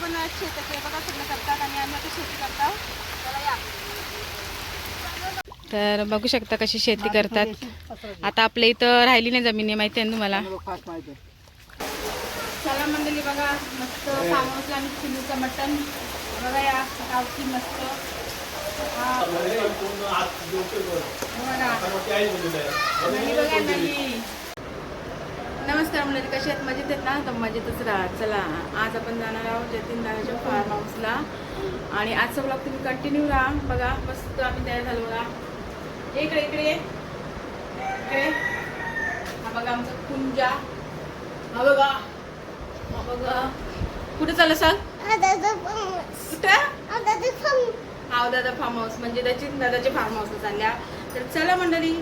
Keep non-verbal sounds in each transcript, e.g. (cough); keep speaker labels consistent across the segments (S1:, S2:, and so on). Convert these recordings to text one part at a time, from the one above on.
S1: पण शेताचे बघा सगळं करतात आणि आम्ही आता शेती करतो चला या. तर बघू शकता कशी शेती करतात. आता आपल्या इथं राहिली नाही जमिनी माहिती आहे ना तुम्हाला? चला मंडळी बघा मस्त आणि मटण. बघा या गावठी मस्त. हा. बघा. नमस्कार मंडळी कशी आहेत? मजेत आहेत ना? तर मजेतच राहा. चला आज आपण जाणार आहोत जतीन दादाच्या फार्म हाऊसला आणि आजचा ब्लॉग तुम्ही कंटिन्यू राहा. बघा मस्त आम्ही तयार झालो बघा. इकडे इकडे. इकडे. हा बघा आमचा कुंजा. हा बघा. हा बघा. कुठे चाललं सांग कुठं? हा दादा फार्म हाऊस म्हणजे त्याची दादाच्या फार्म हाऊसला चालल्या. तर चला मंडळी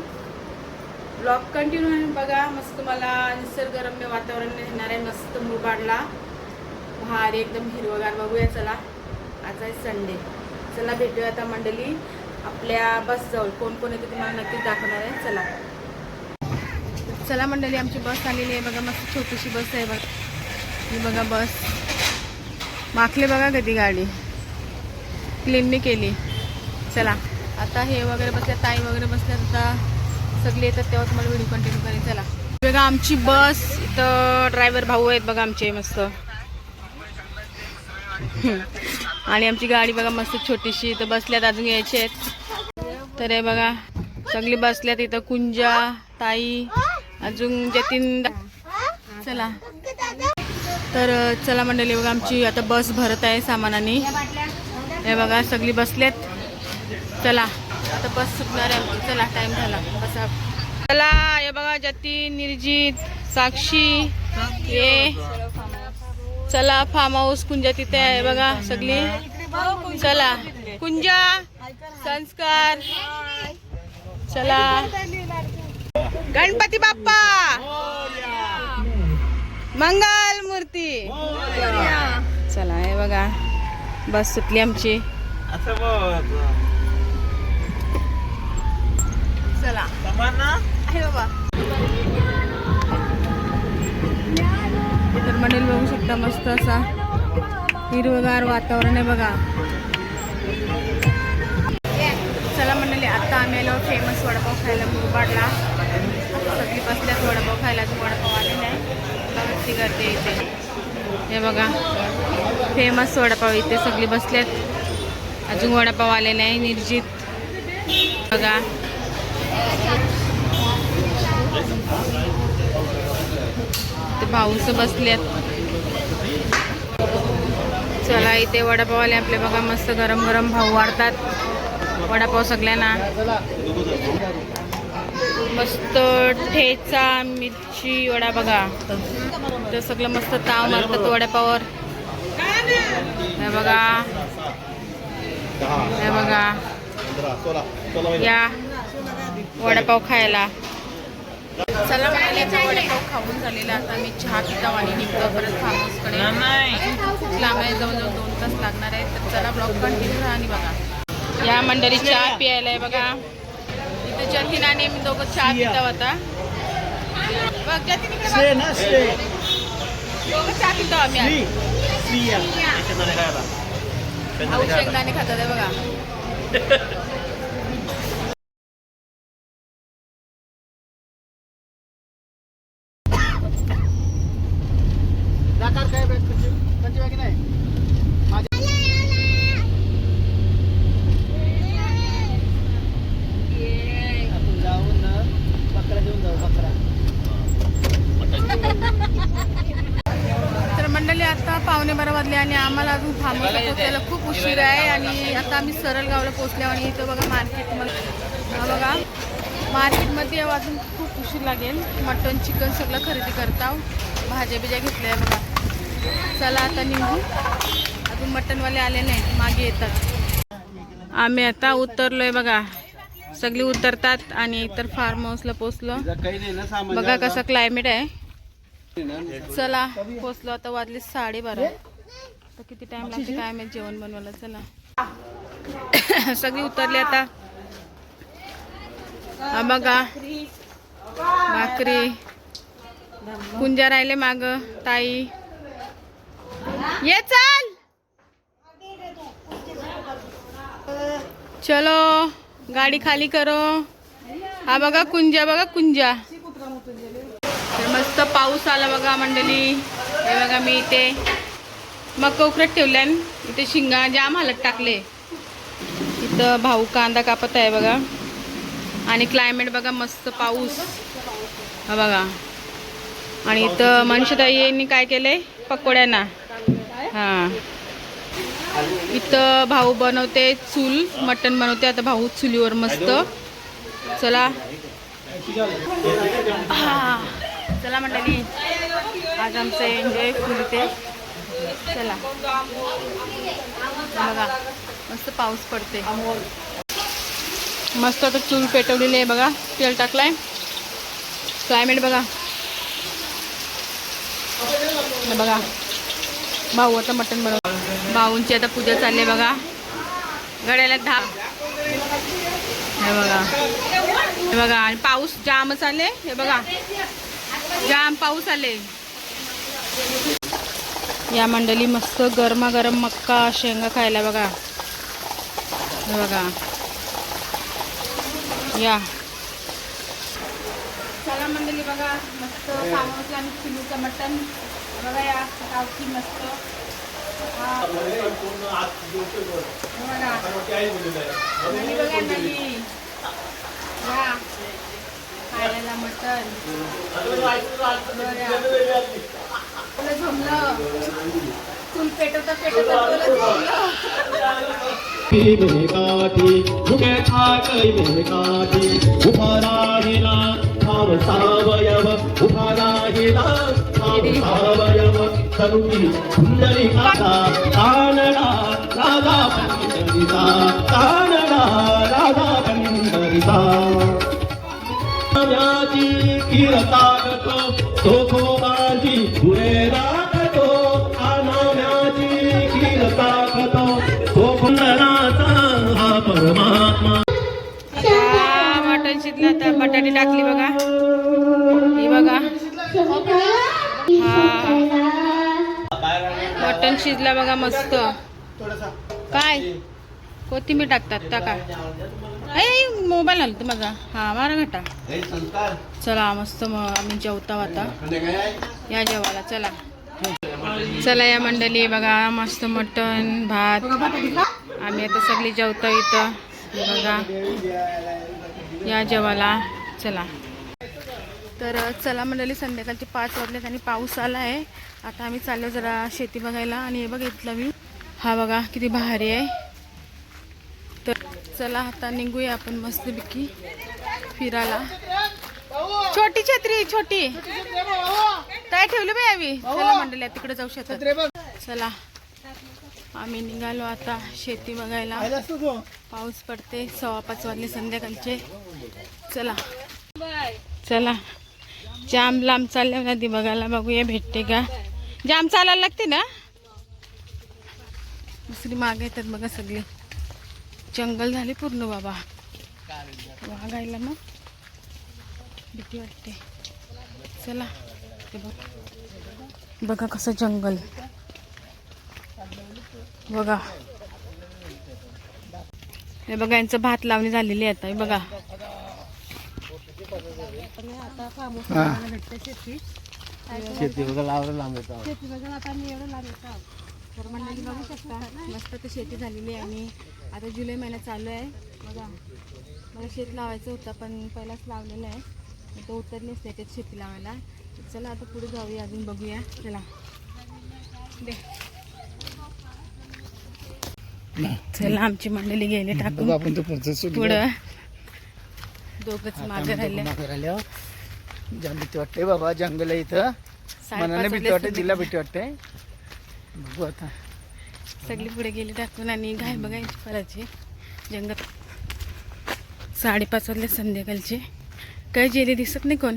S1: ब्लॉग कंटिन्यू आहे बघा. मस्त मला निसर्गरम्य वातावरण येणार आहे. मस्त मुरबाडला. भारी एकदम हिरवगार बघूया चला. आज आहे संडे चला भेटूया आता मंडळी. आपल्या बसजवळ कोण कोण येते तुम्हाला नक्कीच दाखवणार आहे. चला. चला मंडळी आमची बस आलेली आहे बघा. मस्त छोटीशी बस आहे बघा. ही बघा बस माखले बघा कधी गाडी. क्लीनने केली. चला. आता हे वगैरे बसल्या ताई वगैरे बसल्या आता सगळे येतात तेव्हा तुम्हाला व्हिडिओ कंटिन्यू करेल चला. बघा आमची बस इथं ड्रायव्हर भाऊ आहेत बघा आमचे मस्त. (laughs) आणि आमची गाडी बघा मस्त छोटीशी इथं बसल्यात अजून यायचे आहेत. तर हे बघा सगळी बसल्यात इथं कुंजा ताई अजून जतीन चला. तर चला मंडळी बघा आमची आता बस भरत आहे सामानाने. हे बघा सगळी बसल्यात. चला. आता बस सुटणार आहे आमची. चला टाइम झाला. बसा. चला हे बघा जतीन निर्जित साक्षी ये चला फार्म हाऊस कुंजा तिथे आहे बघा सगळी. चला. कुंजा संस्कार. चला. गणपती बाप्पा. मंगल मूर्ती. चला हे बघा. बस सुटली आमची चला आहे बाबा. तर मंडळी बघू शकता मस्त असा हिरवगार वातावरण आहे बघा. चला मंडळी आता आम्ही आलो फेमस वडापाव खायला मुरबाडला. सगळी बसल्यात वडापाव खायला वडापाव आले नाही. बघा गर्दी इथे. हे बघा फेमस वडापाव इथे सगळी बसल्यात. अजून वडापाव आले नाही निर्जित. बघा. ते भाऊस बसलेत. चला इथे वडापाववाले आपले बघा मस्त गरम गरम भाऊ वाढतात. वडापाव सगळ्यांना. मस्त ठेचा मिरची वडा बघा. ते सगळं मस्त ताव मारतात वडापावर. हे बघा. हे बघा. या वडापाव खायला. चला म्हणाले वडापाव खाऊन झालेला. आता मी चहा पिताव आणि निघतो परत फार्म हाऊसकडे खूप लांब आहे जवळजवळ दोन तास लागणार आहे. तर चला ब्लॉग कंटिन्यू राहा आणि बघा. या मंडळी चहा प्यायला आहे बघा. इथं जतीन आणि मी दोघं चहा पिताव आता. बघ जतीन इकडे. दोघं चहा पिताव आम्ही शेंगदाणे खातात आहे बघा (laughs) तर मंडळी आता पावणे बारा वाजले आणि आम्हाला अजून थांबवलं पोहोचायला खूप उशीर आहे आणि आता आम्ही सरळगावला पोहोचल्या आणि इथं बघा मार्केटमध्ये हा बघा. मार्केटमध्ये अजून खूप उशीर लागेल. मटन चिकन सगळं खरेदी करता भाज्या बिज्या घेतल्या आहे बघा. चला आता निघू. अजून मटनवाले आले नाहीत. मागे येतात. आम्ही आता उतरलोय बघा. सगळी उतरतात आणि इतर फार्म हाऊसला पोचलो. बघा कसं क्लायमेट आहे. चला पोचलो आता वाजले साडेबारा. किती टाइम लागते काय माहिती जेवण बनवायला चला. (coughs) सगळी उतरली आता. बघा. भाकरी. कुंजा राहिले माग ताई. ये चल! चलो गाडी खाली करो. हा बघा कुंजा बघा कुंजा. मस्त पाऊस आला बघा मंडळी. हे बघा मी इथे मग कोकरट ठेवल्यान इथे शिंगा जाम हालत टाकले. इथं भाऊ कांदा कापत आहे बघा. आणि क्लायमेट बघा मस्त पाऊस. हा बघा. आणि इथं मनुष्यताईंनी काय केलंय? पकोड्यांना. हां. इथं भाऊ बनवते चूल मटण बनवते. आता भाऊ चुलीवर मस्त. चला. हा. चला मंडळी. आज आमचं एन्जॉय फुलते चला. बघा मस्त पाऊस पडते मस्त आता चूल पेटवलेली आहे बघा तेल टाकलाय. क्लायमेट बघा. हे बघा भाऊ आता मटण बनव भाऊंची आता पूजा चालली आहे बघा. गड्याला धाप. हे बघा. हे बघा आणि पाऊस जामच आले हे बघा. जाम पाऊस आले. या मंडळी मस्त गरमागरम मक्का शेंगा खायला बघा. हे बघा. या. चला मंडळी बघा मस्त सामोसा आणि चिलूचं मटण. बघा या गावची मस्त. बघा. नली या. खायला मटण. बरं. तुला झोमलं चूल पेटवता पेटवता तुला झोमलं
S2: मेघाटी मुखे ठाकई मेघाटी उभा राधा राधा पंडरिता आम्याची कीर्तागतो सोखो माझी पुरे राखतो आनाम्याची कीर्तागतो तो कुंडलाचा हा परमात्मा.
S1: मटण शिजलं आता बटाटे टाकली बघा. ही बघा. हा. मटण शिजला बघा मस्त. काय? कोथिंबीर टाकतात टाका. मोबाईल आला माझा. हा मारा घटा. चला मस्त मग आम्ही जेवता आता. या जेवायला चला. चला या मंडळी बघा मस्त मटण भात. आम्ही आता सगळी जेवतो इथं. बघा. या जेवायला चला. तर चला मंडळी संध्याकाळचे पाच वाजलेत आणि पाऊस आला आहे. आता आम्ही चाललो जरा शेती बघायला आणि हे बघा इथला व्ह्यू हा बघा किती भारी आहे. तर चला आता निघूया आपण मस्तपैकी फिरायला. छोटी छत्री छोटी. काय ठेवलं बाई आम्ही? चला मंडळी तिकडे जाऊ शकतात चला. आम्ही निघालो आता शेती बघायला. पाऊस पडते सव्वा पाच वाजले संध्याकाळचे. चला. चला. जाम लांब चालले नदी बघायला बघूया भेटते का? जाम चालायला लागते ना? दुसरी मागे येतात बघा सगळी. जंगल झाले पूर्ण बाबा. वाघायला मग भीती वाटते. चला ते बघ. बघा कसं जंगल. बघा. हे बघा यांचं भात लावणी झालेली आहे आता. हे बघा.
S2: शेती बघा लावलं लांब येतो.
S1: शेती बघा आता मी एवढं येतो. तर मंडळी बघू शकता मस्त तर शेती झालेली आहे आणि आता जुलै महिना चालू आहे. बघा मला शेत लावायचं होतं पण पहिलाच लावलेलं आहे. तो उतरलीच त्याच्यात शेती लावायला. चला आता पुढे जाऊया अजून बघूया. चला. दे. चला आमची मंडळी गेले टाकून.
S2: आपण तो पुढचं
S1: पुढं. दोघच मागे राहिले
S2: भीती वाटते बाबा जंगल आहे इथं. मनाने भीती वाटते जिल्हा भीती वाटते. बघू आता.
S1: सगळी पुढे गेली टाकून आणि घाय बघायची फराची जंगल. साडेपाच वाजले संध्याकाळचे. काय जेले दिसत नाही कोण?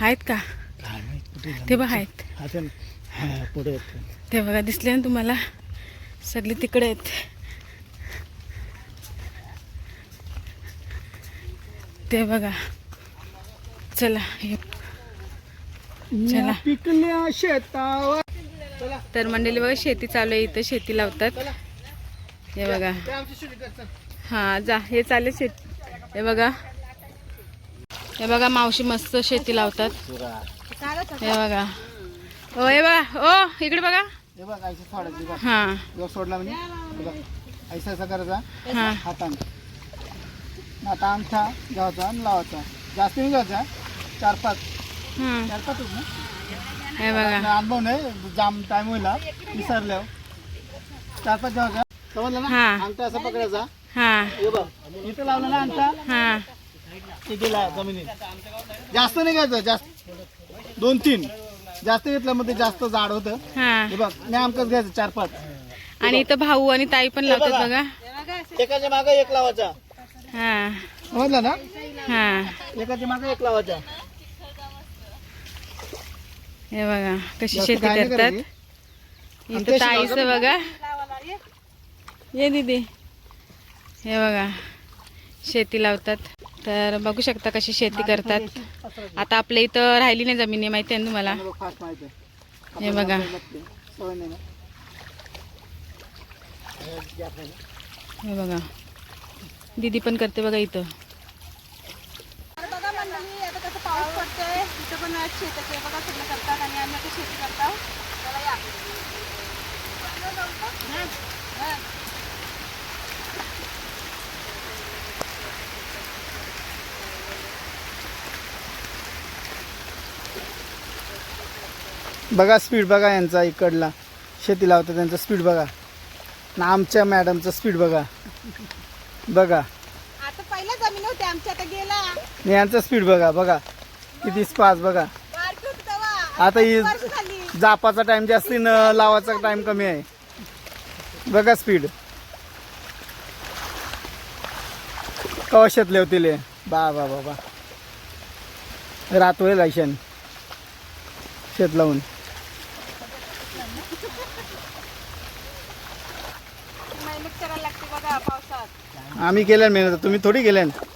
S1: आहेत का? ते बघ आहेत.
S2: ते पुढे
S1: ते बघा दिसले ना तुम्हाला? सगळे तिकडे आहेत. ते बघा. चला हे चला.
S2: पिकल्या शेतावर.
S1: तर मंडळी बघा शेती चालू आहे इथं शेती लावतात. हे बघा.
S2: आमची.
S1: हा जा हे चालेल शेत. हे बघा. हे बघा मावशी मस्त शेती लावतात. हे बघा. ओ हे बघा. ओ इकडे बघा.
S2: हे सोडला म्हणजे बघ. ऐसा असा करायचा हातानं आता अंगठा घ्यायचा आणि लावायचा. जास्त नाही घ्यायचा चार पाच. चार पाचच ना?
S1: हे बघा.
S2: अनुभव नाही जाम टाइम होईल. विसरल्यावर. चार पाच घ्यायचा समजलं ना?
S1: हा.
S2: अंगठा असा पकडायचा.
S1: हा.
S2: हे बघ. इथं लावला ना अंगठा?
S1: हा.
S2: ते गेला जमिनीत. जास्त नाही घ्यायचं जास्त. दोन तीन. जास्त घेतलं मग ते जास्त जाड होतं.
S1: हा.
S2: हे बघ नेमकंच घ्यायचं चार पाच.
S1: आणि इथं भाऊ आणि ताई पण लावतात बघा.
S2: एकाच्या मागे एक लावायचा.
S1: हा.
S2: समजलं ना?
S1: हा.
S2: एकाच्या मागे एक लावायचा.
S1: हे बघा कशी शेती करतात. इथं ताईचं बघा. ये दीदी. हे बघा शेती लावतात. तर बघू शकता कशी शेती करतात. आता आपल्या इथं राहिली नाही जमिनी माहिती आहे ना तुम्हाला. हे बघा. हे बघा. दीदी पण करते बघा इथं.
S3: बघा मंडळी आता कसं पाऊस पडतोय तिथं पण शेत शेताचे बघा सगळं करतात आणि आम्ही आता शेती करतात त्याला या.
S2: बघा स्पीड बघा यांचा इकडला. शेती लावतात त्यांचा स्पीड बघा. ना आमच्या मॅडमचा स्पीड बघा. बघा.
S3: पहिला जमीन होती आमची आता गेला.
S2: आणि यांचा स्पीड बघा बघा. किती स्पास बघा.
S3: बारकी होती तेव्हा.
S2: आता ही
S3: वर्ष झाली.
S2: जापाचा टाइम जास्ती न लावायचा टाइम कमी आहे. बघा स्पीड कवा शेतले होतील बा बा बा बा. रात होईल आयशान शेत लावून.
S3: मेहनत करायला लागते बघा पावसात.
S2: आम्ही केल्यान मेहनत. तुम्ही थोडी केल्यान?
S3: हे बघा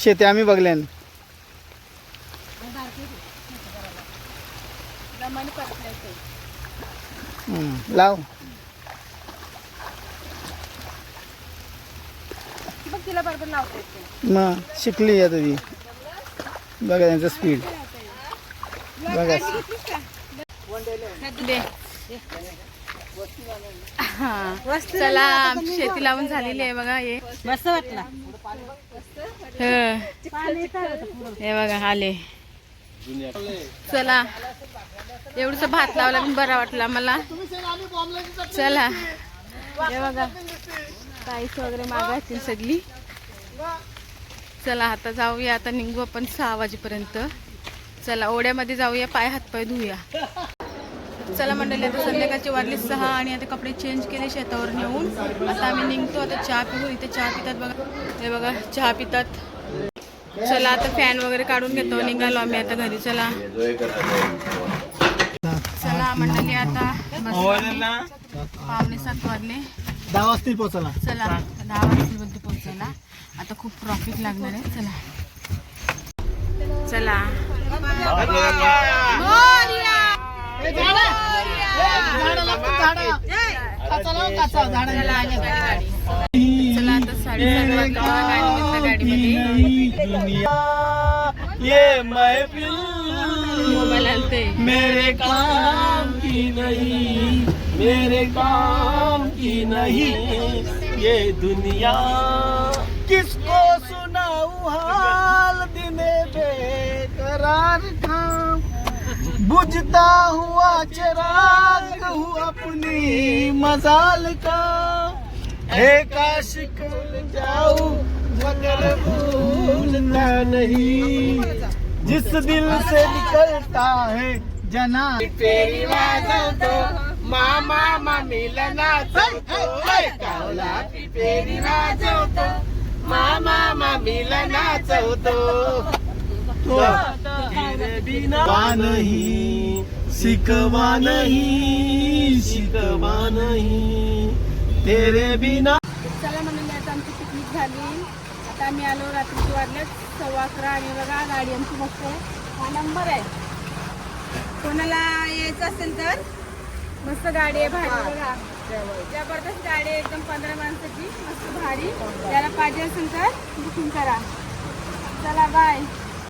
S2: शेती आम्ही बघल्यान लाव. मग शिकली आता ती. बघा त्यांचं स्पीड बघा.
S1: हा चला शेती लावून झालेली आहे बघा हे.
S3: मस्त वाटला.
S1: हं. हे बघा आले. चला. एवढंच भात लावला पण बरा वाटला मला. चला. हे बघा. काहीच वगैरे मागायची सगळी. चला आता जाऊया. आता निघू आपण सहा वाजेपर्यंत. चला ओढ्यामध्ये जाऊया पाय हातपाय धुया. चला मंडळी आता संध्याकाळचे वाजले सहा आणि आता कपडे चेंज केले शेतावर नेऊन. आता आम्ही निघतो आता चहा पिऊ इथे चहा पितात बघा. हे बघा चहा पितात. चला आता फॅन वगैरे काढून घेतो निघालो आम्ही आता घरी. चला. चला मंडळी आता मस्त पावणे सात वाजले.
S2: दहा वाजतील पोचायला
S1: चला दहा वाजता पोहोचायला. आता खूप ट्रॉफिक लागणार आहे. चला. चला. चला आली गाडी गाडी चला आता साडेसात वाजता गाडीमध्ये
S2: ये महफिल मेरे काम की नहीं मेरे काम की नहीं। ये दुनिया किसको सुनाऊं हाल दिने बेकरार बुझता हुआ चिराग हुआ अपनी मजाल का। है काश कर जाऊ मगर भूलता नहीं। जिस दिल से निकलता है जना। तेरी वाजवतो मामा मिलना कावला पेरी वाजवतो मामा मिलना तो बिना नाही शिकवा नाही शिकवा नाही. तेरे बिना
S3: चला म्हणून आता आमची पिकनिक झाली. आता आम्ही आलो रात्रीची वाजल्यात सव्वा अकरा आणि बघा गाडी आमची मस्त हा नंबर आहे. कोणाला यायचं असेल तर?
S1: मस्त गाडी आहे भारी बघा. जबरदस्त गाडी आहे एकदम पंधरा माणसाची. मस्त भारी. त्याला पाहिजे असेल तर बुकिंग करा. चला बाय